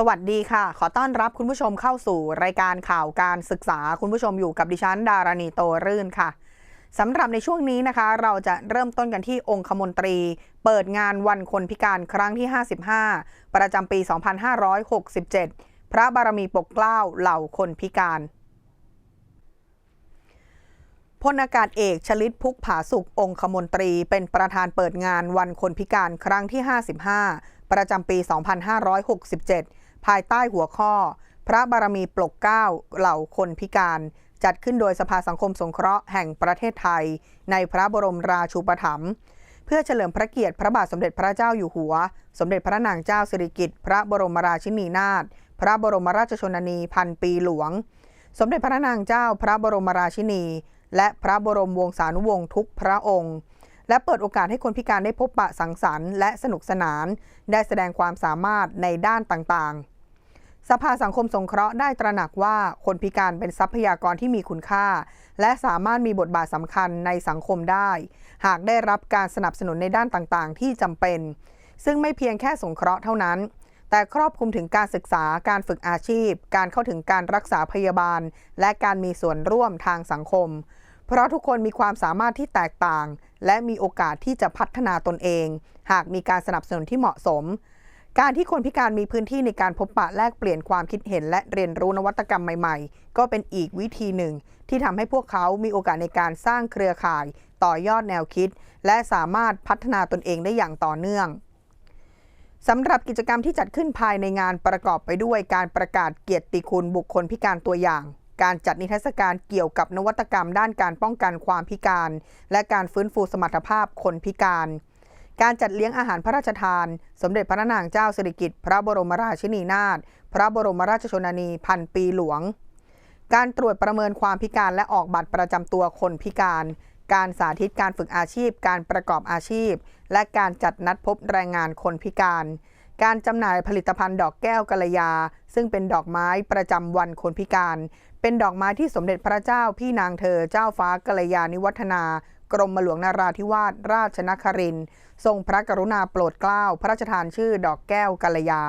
สวัสดีค่ะ ขอต้อนรับคุณผู้ชมเข้าสู่รายการข่าวการศึกษา คุณผู้ชมอยู่กับดิฉันดารณีโตรื่นค่ะสำหรับในช่วงนี้นะคะ เราจะเริ่มต้นกันที่องคมนตรี เปิดงานวันคนพิการครั้งที่ 55 ประจำปี 2567 พระบารมีปกเกล้าเหล่าคนพิการพลอากาศเอกชลิตพุกผาสุของคมนตรี เป็นประธานเปิดงานวันคนพิการครั้งที่ 55 ประจำปี 2567 ภายใต้หัวข้อ พระบารมีปลกเก้าเหล่าคนพิการ จัดขึ้นโดยสภาสังคมสงเคราะห์แห่งประเทศไทย ในพระบรมราชูปถัมภ์เพื่อเฉลิมพระเกียรติพระบาทสมเด็จพระเจ้าอยู่หัว สมเด็จพระนางเจ้าสิริกิติ์พระบรมราชินีนาถพระบรมราชชนนีพันปีหลวง สมเด็จพระนางเจ้าพระบรมราชินี และพระบรมวงศานุวงศ์ทุกพระองค์และเปิดโอกาสให้คนพิการได้พบปะสังสรรค์และสนุกสนาน ได้แสดงความสามารถในด้านต่างๆ สภาสังคมสงเคราะห์ได้ตระหนักว่าคนพิการเป็นทรัพยากรที่มีคุณค่า และสามารถมีบทบาทสำคัญในสังคมได้ หากได้รับการสนับสนุนในด้านต่างๆ ที่จำเป็น ซึ่งไม่เพียงแค่สงเคราะห์เท่านั้น แต่ครอบคลุมถึงการศึกษาการฝึกอาชีพ การเข้าถึงการรักษาพยาบาล และการมีส่วนร่วมทางสังคม เพราะทุกคนมีความสามารถที่แตกต่าง และมีโอกาสที่จะพัฒนาตนเอง หากมีการสนับสนุนที่เหมาะสม การที่คนพิการมีพื้นที่ในการพบปะแลกเปลี่ยนความคิดเห็น และเรียนรู้นวัตกรรมใหม่ ๆ ก็เป็นอีกวิธีหนึ่ง ที่ทำให้พวกเขามีโอกาสในการสร้างเครือข่าย ต่อยอดแนวคิด และสามารถพัฒนาตนเองได้อย่างต่อเนื่องสำหรับกิจกรรมที่จัดขึ้นภายในงานประกอบไปด้วยการประกาศเกียรติคุณบุคคลพิการตัวอย่าง การจัดนิทรรศการเกี่ยวกับนวัตกรรมด้านการป้องกันความพิการ และการฟื้นฟูสมรรถภาพคนพิการ การจัดเลี้ยงอาหารพระราชทาน สมเด็จพระนางเจ้าสิริกิติ์พระบรมราชินีนาถพระบรมราชชนนีพันปีหลวง การตรวจประเมินความพิการและออกบัตรประจำตัวคนพิการ การสาธิตการฝึกอาชีพ การประกอบอาชีพ และการจัดนัดพบแรงงานคนพิการ การจำหน่ายผลิตภัณฑ์ดอกแก้วกัลยา ซึ่งเป็นดอกไม้ประจำวันคนพิการ เป็นดอกไม้ที่สมเด็จพระเจ้าพี่นางเธอเจ้าฟ้ากัลยาณิวัฒนา กรมหลวงนาราธิวาสราชนครินทร์ทรงพระกรุณาโปรดเกล้าพระราชทานชื่อดอกแก้วกัลยา